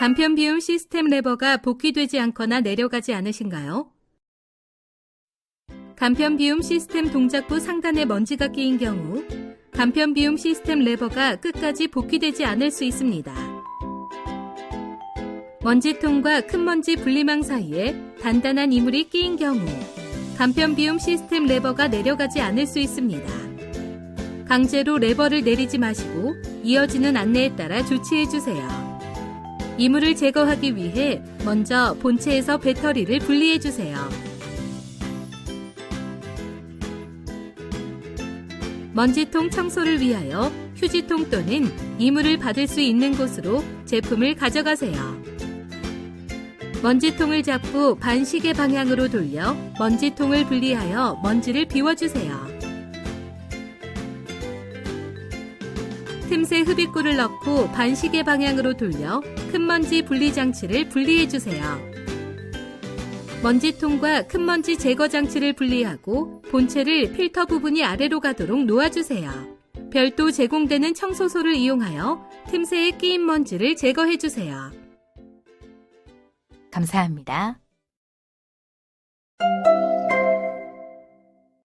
간편 비움 시스템 레버가 복귀되지 않거나 내려가지 않으신가요? 간편 비움 시스템 동작부 상단에 먼지가 끼인 경우 간편 비움 시스템 레버가 끝까지 복귀되지 않을 수 있습니다. 먼지통과 큰 먼지 분리망 사이에 단단한 이물이 끼인 경우 간편 비움 시스템 레버가 내려가지 않을 수 있습니다. 강제로 레버를 내리지 마시고 이어지는 안내에 따라 조치해 주세요. 이물을 제거하기 위해 먼저 본체에서 배터리를 분리해 주세요. 먼지통 청소를 위하여 휴지통 또는 이물을 받을 수 있는 곳으로 제품을 가져가세요. 먼지통을 잡고 반시계 방향으로 돌려 먼지통을 분리하여 먼지를 비워주세요. 틈새 흡입구를 넣고 반시계 방향으로 돌려 큰 먼지 분리 장치를 분리해 주세요. 먼지통과 큰 먼지 제거 장치를 분리하고 본체를 필터 부분이 아래로 가도록 놓아주세요. 별도 제공되는 청소소를 이용하여 틈새에 끼인 먼지를 제거해 주세요. 감사합니다.